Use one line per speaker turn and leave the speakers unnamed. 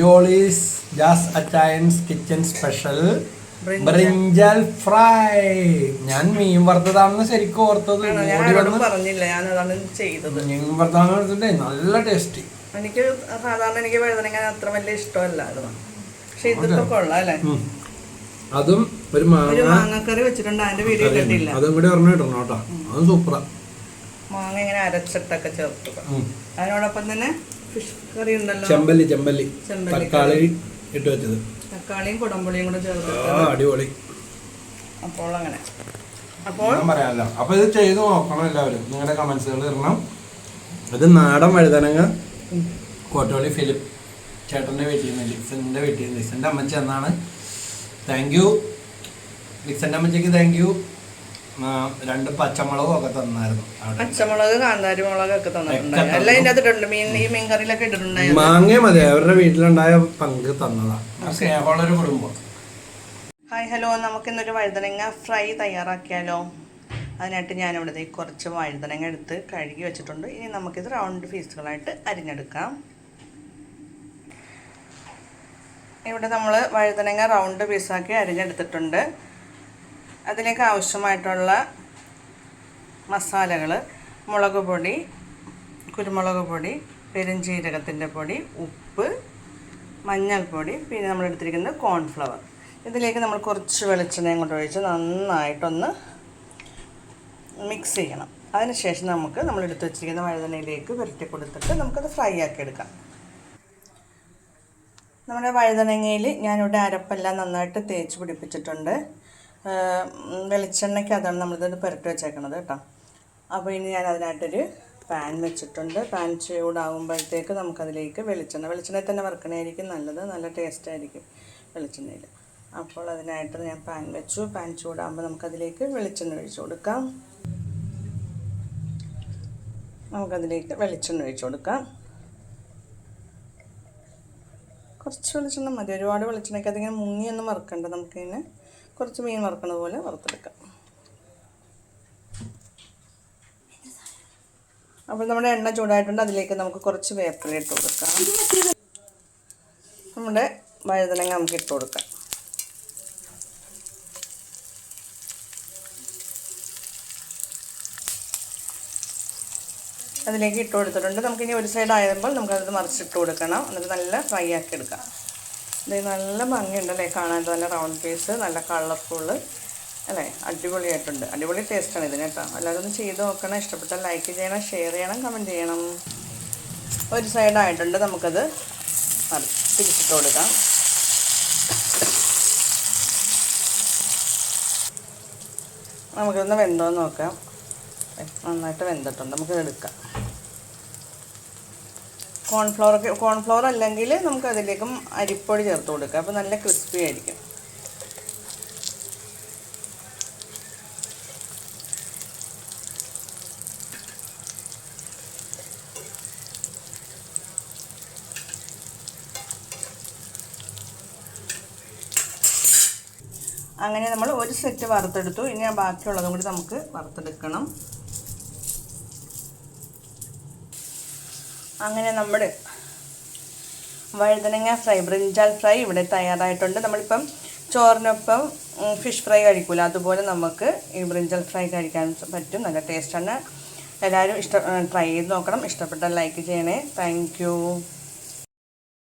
ജോളീസ് ജാസ് അറ്റയൻസ് kitchen special
brinjal.
Fry ഞാൻ മീൻ വറുത്തതാണെന്ന് ശരിക്കും ഓർത്തത്.
പറഞ്ഞില്ല. ഞാൻ അതാണ് ചെയ്തത്.
മീൻ നല്ല ടേസ്റ്റ്.
എനിക്ക് സാധാരണ എനിക്ക് വഴുതനങ്ങ അത്ര വലിയ ഇഷ്ടമല്ലായിരുന്നു. പക്ഷെ
അതും. ഒരു
ഒരു
മാങ്ങ
മാങ്ങക്കറി വെച്ചിട്ടുണ്ട്. അതിന്റെ വീഡിയോ കണ്ടില്ല.
അതും കൂടി പറഞ്ഞു ഇടണം കേട്ടോ. അതും സൂപ്പറാ.
മാങ്ങ ഇങ്ങനെ അരച്ചിട്ടൊക്കെ ചേർക്കുക. അതിനോടൊപ്പം തന്നെ ഫിഷ് കറി ഉണ്ടല്ലോ.
ചെമ്പല്ലി ചെമ്പല്ലി. തക്കാളി ഇട്ട് വെച്ചത്.
തക്കാളിയും കുടമ്പുളിയും കൂടെ
ചേർത്ത് അടിപൊളി.
അപ്പോൾ അങ്ങനെ. അപ്പോൾ
ഞാൻ പറയാമല്ലോ അപ്പൊ ഇത് ചെയ്ത് നോക്കണം എല്ലാവരും. നിങ്ങളുടെ കമന്റ്സുകൾ ഇടണം. ഇത് നാടൻ വഴുതനങ്ങ കോട്ടോളി ഫിലിപ്പ് ചേട്ടന്റെ വീട്ടിൽ നിന്ന് ലിക്സന്റെ വീട്ടിൽ നിന്ന്. ലിക്സന്റെ അമ്മച്ചി എന്നാണ്. താങ്ക് യു ലിക്സന്റെ അമ്മച്ചിക്ക് താങ്ക് യു രണ്ട് പച്ചമുളകും ഒക്കെ തന്നായിരുന്നു
പച്ചമുളക് കാന്താരി മുളക് ഒക്കെ തന്നിട്ടുണ്ട് എല്ലാം ഇതിന്റെ അകത്തിട്ടുണ്ട് മീൻ ഈ മീൻ കറിയിലൊക്കെ ഇട്ടിട്ടുണ്ട്
മാങ്ങ മതി. അവരുടെ വീട്ടിലുണ്ടായ പങ്ക് തന്നതാണ് ആ സ്നേഹമുള്ളൊരു കുടുംബം.
Hi hello. നമുക്ക് ഇന്നൊരു വഴുതനങ്ങ ഫ്രൈ തയ്യാറാക്കിയാലോ? അതിനായിട്ട് ഞാനിവിടെ കുറച്ച് വഴുതനങ്ങ എടുത്ത് കഴുകി വെച്ചിട്ടുണ്ട്. ഇനി നമുക്കിത് റൗണ്ട് പീസുകളായിട്ട് അരിഞ്ഞെടുക്കാം. ഇവിടെ നമ്മൾ വഴുതനങ്ങ റൗണ്ട് പീസാക്കി അരിഞ്ഞെടുത്തിട്ടുണ്ട്. അതിലേക്ക് ആവശ്യമായിട്ടുള്ള മസാലകൾ മുളക് പൊടി കുരുമുളക് പൊടി പെരുംജീരകത്തിന്റെ പൊടി ഉപ്പ് മഞ്ഞൾപ്പൊടി പിന്നെ നമ്മൾ എടുത്തിരിക്കുന്നത് കോൺഫ്ലവർ. ഇതിലേക്ക് നമ്മൾ കുറച്ച് വെളിച്ചെണ്ണയും കൊണ്ട് ഒഴിച്ച് നന്നായിട്ടൊന്ന് മിക്സ് ചെയ്യണം. അതിനുശേഷം നമുക്ക് നമ്മൾ എടുത്തു വെച്ചിരിക്കുന്ന വഴുതനയിലേക്ക് പുരട്ടി കൊടുത്തിട്ട് നമുക്കത് ഫ്രൈ ആക്കി എടുക്കാം. നമ്മുടെ വഴുതനങ്ങയിൽ ഞാനിവിടെ അരപ്പെല്ലാം നന്നായിട്ട് തേച്ച് പിടിപ്പിച്ചിട്ടുണ്ട്. വെളിച്ചെണ്ണയ്ക്ക് അതാണ് നമ്മളിത് പുരട്ടി വെച്ചേക്കണത് കേട്ടോ. അപ്പോൾ ഇനി ഞാൻ അതിനായിട്ടൊരു പാൻ വെച്ചിട്ടുണ്ട്. പാൻ ചൂടാകുമ്പോഴത്തേക്ക് നമുക്കതിലേക്ക് വെളിച്ചെണ്ണ. വെളിച്ചെണ്ണയിൽ തന്നെ വറുക്കണമായിരിക്കും നല്ലത്. നല്ല ടേസ്റ്റ് ആയിരിക്കും വെളിച്ചെണ്ണയിൽ. അപ്പോൾ അതിനായിട്ട് ഞാൻ പാൻ വെച്ചു. പാൻ ചൂടാകുമ്പോൾ നമുക്കതിലേക്ക് വെളിച്ചെണ്ണ ഒഴിച്ചു കൊടുക്കാം. നമുക്കതിലേക്ക് വെളിച്ചെണ്ണ ഒഴിച്ചു കൊടുക്കാം. കുറച്ച് വെളിച്ചെണ്ണ മതി. ഒരുപാട് വെളിച്ചെണ്ണയ്ക്ക് അതിങ്ങനെ മുങ്ങിയൊന്നും വറുക്കണ്ട നമുക്കിങ്ങനെ. കുറച്ച് മീൻ വറുക്കണ പോലെ വറുത്തെടുക്കാം. അപ്പോൾ നമ്മുടെ എണ്ണ ചൂടായിട്ടുണ്ട്. അതിലേക്ക് നമുക്ക് കുറച്ച് വേപ്പില ഇട്ട് കൊടുക്കാം. നമ്മുടെ വഴുതനങ്ങ നമുക്ക് ഇട്ട് കൊടുക്കാം. അതിലേക്ക് ഇട്ട് കൊടുത്തിട്ടുണ്ട്. നമുക്കിനി ഒരു സൈഡ് ആയപ്പോൾ നമുക്കത് മറിച്ചിട്ട് കൊടുക്കണം. എന്നിട്ട് നല്ല ഫ്രൈ ആക്കി എടുക്കാം. ഇത് നല്ല ഭംഗിയുണ്ടല്ലേ കാണാൻ? നല്ല റൗണ്ട് പീസ് നല്ല കളർഫുൾ അല്ലേ? അടിപൊളിയായിട്ടുണ്ട്. അടിപൊളി ടേസ്റ്റാണ് ഇതിന് കേട്ടോ. എല്ലാവരും ഒന്ന് ചെയ്ത് നോക്കണം. ഇഷ്ടപ്പെട്ടാൽ ലൈക്ക് ചെയ്യണം ഷെയർ ചെയ്യണം കമന്റ് ചെയ്യണം. ഒരു സൈഡ് ആയിട്ടുണ്ട് നമുക്കത്. തിരിച്ചിട്ട് കൊടുക്കാം. നമുക്കിതൊന്ന് വെന്തോന്ന് നോക്കാം. നന്നായിട്ട് വെന്തിട്ടുണ്ട്. നമുക്കിത് എടുക്കാം. കോൺഫ്ലവർ കോൺഫ്ലവർ അല്ലെങ്കിൽ നമുക്ക് അതിലേക്കും അരിപ്പൊടി ചേർത്ത് കൊടുക്കാം. അപ്പോൾ നല്ല ക്രിസ്പി ആയിരിക്കും. അങ്ങനെ നമ്മൾ ഒരു സെറ്റ് വറുത്തെടുത്തു. ഇനി ആ ബാക്കിയുള്ളതും കൂടി നമുക്ക് വറുത്തെടുക്കണം. അങ്ങനെ നമ്മൾ വഴുതനങ്ങ ഫ്രൈ ബ്രിഞ്ചാൽ ഫ്രൈ ഇവിടെ തയ്യാറായിട്ടുണ്ട്. നമ്മളിപ്പം ചോറിനൊപ്പം ഫിഷ് ഫ്രൈ കഴിക്കില്ല അതുപോലെ നമുക്ക് ഈ ബ്രിഞ്ചൽ ഫ്രൈ കഴിക്കാൻ പറ്റും. നല്ല ടേസ്റ്റാണ് എല്ലാവരും ഇഷ്ട ട്രൈ ചെയ്ത് നോക്കണം. ഇഷ്ടപ്പെട്ടാൽ ലൈക്ക് ചെയ്യണേ. താങ്ക്